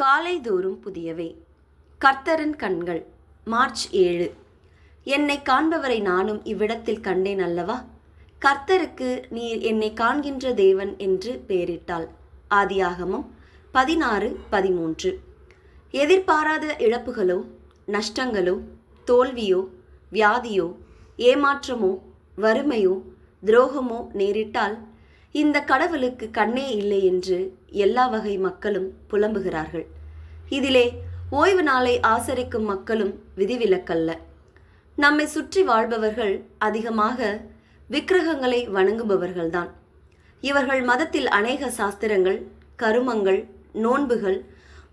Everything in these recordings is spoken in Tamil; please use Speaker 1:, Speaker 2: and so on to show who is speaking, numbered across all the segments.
Speaker 1: காலை தோறும் புதியவை. கர்த்தரின் கண்கள் மார்ச் ஏழு. என்னை காண்பவரை நானும் இவ்விடத்தில் கண்டேன் அல்லவா? கர்த்தருக்கு நீர் என்னை காண்கின்ற தேவன் என்று பெயரிட்டாள். ஆதியாகமம் பதினாறு பதிமூன்று. எதிர்பாராத இழப்புகளோ நஷ்டங்களோ தோல்வியோ வியாதியோ ஏமாற்றமோ வறுமையோ துரோகமோ நேரிட்டால் இந்த கடவுளுக்கு கண்ணே இல்லை என்று எல்லா வகை மக்களும் புலம்புகிறார்கள். இதிலே ஓய்வு நாளை ஆசரிக்கும் மக்களும் விதிவிலக்கல்ல. நம்மை சுற்றி வாழ்பவர்கள் அதிகமாக விக்கிரகங்களை வணங்குபவர்கள்தான். இவர்கள் மதத்தில் அநேக சாஸ்திரங்கள் கருமங்கள் நோன்புகள்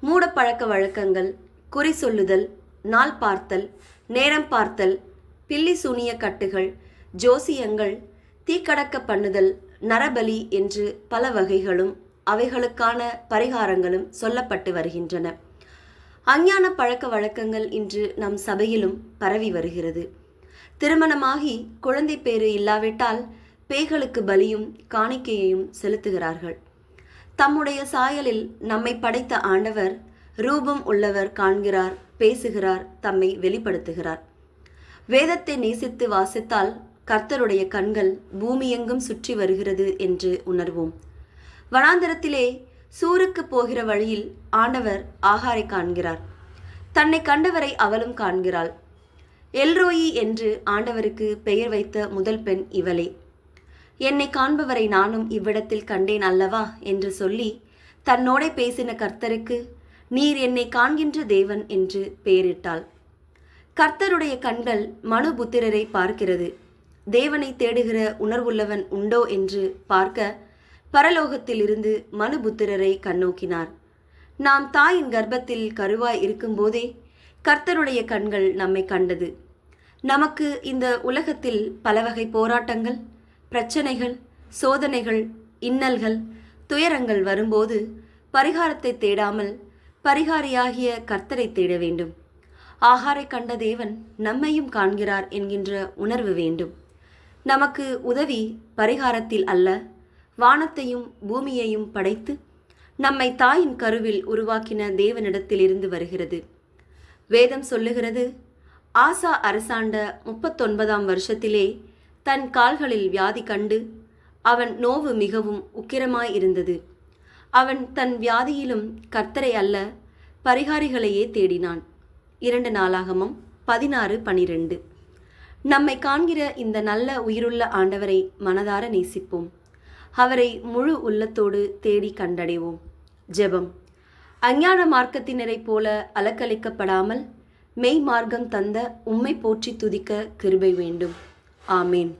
Speaker 1: மூடப்பழக்க வழக்கங்கள் குறி சொல்லுதல் நாள் பார்த்தல் நேரம் பார்த்தல் பில்லி சூனிய கட்டுகள் ஜோசியங்கள் தீக்கடக்க பண்ணுதல் நரபலி என்று பல வகைகளும் அவைகளுக்கான பரிகாரங்களும் சொல்லப்பட்டு வருகின்றன. அஞ்ஞான பழக்க வழக்கங்கள் இன்று நம் சபையிலும் பரவி வருகிறது. திருமணமாகி குழந்தை பேறு இல்லாவிட்டால் பேய்களுக்கு பலியும் காணிக்கையையும் செலுத்துகிறார்கள். தம்முடைய சாயலில் நம்மை படைத்த ஆண்டவர் ரூபம் உள்ளவர் காண்கிறார் பேசுகிறார் தம்மை வெளிப்படுத்துகிறார். வேதத்தை நேசித்து வாசித்தால் கர்த்தருடைய கண்கள் பூமியெங்கும் சுற்றி வருகிறது என்று உணர்வோம். வனாந்தரத்திலே சூருக்கு போகிற வழியில் ஆண்டவர் ஆகாரை காண்கிறார். தன்னை கண்டவரை அவளும் காண்கிறாள். எல்ரோயி என்று ஆண்டவருக்கு பெயர் வைத்த முதல் பெண் இவளே. என்னை காண்பவரை நானும் இவ்விடத்தில் கண்டேன் அல்லவா என்று சொல்லி தன்னோடே பேசின கர்த்தருக்கு நீர் என்னை காண்கின்ற தேவன் என்று பெயரிட்டாள். கர்த்தருடைய கண்கள் மனுபுத்திரரை பார்க்கிறது. தேவனை தேடுகிற உணர்வுள்ளவன் உண்டோ என்று பார்க்க பரலோகத்திலிருந்து மனுபுத்திரரை கண்ணோக்கினார். நாம் தாயின் கர்ப்பத்தில் கருவாய் இருக்கும்போதே கர்த்தருடைய கண்கள் நம்மை கண்டது. நமக்கு இந்த உலகத்தில் பலவகை போராட்டங்கள் பிரச்சனைகள் சோதனைகள் இன்னல்கள் துயரங்கள் வரும்போது பரிகாரத்தை தேடாமல் பரிகாரியாகிய கர்த்தரை தேட வேண்டும். ஆகாரை கண்ட தேவன் நம்மையும் காண்கிறார் என்கின்ற உணர்வு வேண்டும். நமக்கு உதவி பரிகாரத்தில் அல்ல. வானத்தையும் பூமியையும் படைத்து நம்மை தாயின் கருவில் உருவாக்கின தேவனிடத்திலிருந்து வருகிறது. வேதம் சொல்லுகிறது ஆசா அரசாண்ட முப்பத்தொன்பதாம் வருஷத்திலே தன் கால்களில் வியாதி கண்டு அவன் நோவு மிகவும் உக்கிரமாய் இருந்தது அவன் தன் வியாதியிலும் கர்த்தரை அல்ல பரிகாரிகளையே தேடினான். இரண்டு நாளாகமம் பதினாறு பனிரெண்டு. நம்மை காண்கிற இந்த நல்ல உயிருள்ள ஆண்டவரை மனதார நேசிப்போம். அவரை முழு உள்ளத்தோடு தேடி கண்டடைவோம். ஜெபம். அஞ்ஞான மார்க்கத்தினரைப் போல அலக்களிக்கப்படாமல் மெய் மார்க்கம் தந்த உம்மை போற்றி துதிக்க கிருபை வேண்டும். ஆமேன்.